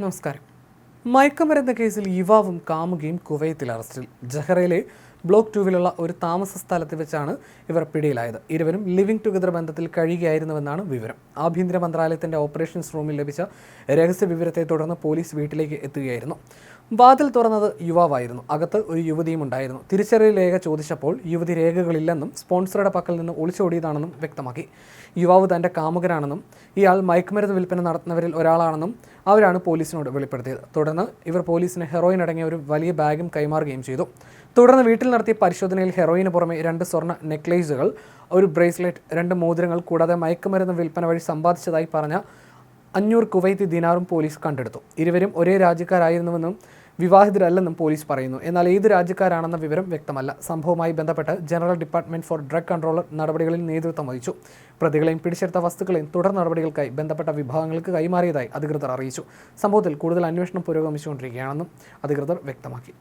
നമസ്കാരം. മയക്കുമരുന്ന് കേസിൽ യുവാവും കാമുകയും കുവൈത്തിൽ അറസ്റ്റിൽ. ജഹറയിലെ ബ്ലോക്ക് ടൂവിലുള്ള ഒരു താമസ സ്ഥലത്ത് വെച്ചാണ് ഇവർ പിടിയിലായത്. ഇരുവരും ലിവിംഗ് ടുഗദർ ബന്ധത്തിൽ കഴിയുകയായിരുന്നുവെന്നാണ് വിവരം. ആഭ്യന്തര മന്ത്രാലയത്തിന്റെ ഓപ്പറേഷൻസ് റൂമിൽ ലഭിച്ച രഹസ്യ വിവരത്തെ തുടർന്ന് പോലീസ് വീട്ടിലേക്ക് എത്തുകയായിരുന്നു. വാതിൽ തുറന്നത് യുവാവായിരുന്നു. അകത്ത് ഒരു യുവതിയും ഉണ്ടായിരുന്നു. തിരിച്ചറിയൽ രേഖ ചോദിച്ചപ്പോൾ യുവതി രേഖകളില്ലെന്നും സ്പോൺസറുടെ പക്കൽ നിന്ന് ഒളിച്ചോടിയതാണെന്നും വ്യക്തമാക്കി. യുവാവ് തന്റെ കാമുകരാണെന്നും ഇയാൾ മയക്കുമരുന്ന് വിൽപ്പന നടത്തുന്നവരിൽ ഒരാളാണെന്നും അവരാണ് പോലീസിനോട് വെളിപ്പെടുത്തിയത്. തുടർന്ന് ഇവർ പോലീസിന് ഹെറോയിൻ അടങ്ങിയ ഒരു വലിയ ബാഗും കൈമാറുകയും ചെയ്തു. തുടർന്ന് വീട്ടിൽ നടത്തിയ പരിശോധനയിൽ ഹെറോയിന് പുറമെ രണ്ട് സ്വർണ നെക്ലേസുകൾ ഒരു ബ്രേസ്ലെറ്റ് രണ്ട് മോതിരങ്ങൾ കൂടാതെ മയക്കുമരുന്ന് വിൽപ്പന വഴി സമ്പാദിച്ചതായി പറഞ്ഞ അഞ്ഞൂറ് കുവൈത്തി ദിനാറും പോലീസ് കണ്ടെടുത്തു. ഇരുവരും ഒരേ രാജ്യക്കാരായിരുന്നുവെന്നും വിവാഹിതരല്ലെന്നും പോലീസ് പറയുന്നു. എന്നാൽ ഏത് രാജ്യക്കാരാണെന്ന വിവരം വ്യക്തമല്ല. സംഭവവുമായി ബന്ധപ്പെട്ട് general department for drug controller നടപടികളിൽ നേതൃത്വം വഹിച്ചു. പ്രതികളെയും പിടിച്ചെടുത്ത വസ്തുക്കളെയും തുടർ നടപടികൾക്കായി ബന്ധപ്പെട്ട വിഭാഗങ്ങൾക്ക് കൈമാറിയതായി അധികൃതർ അറിയിച്ചു. സംഭവത്തിൽ കൂടുതൽ അന്വേഷണം പുരോഗമിച്ചുകൊണ്ടിരിക്കുകയാണെന്നും അധികൃതർ വ്യക്തമാക്കി.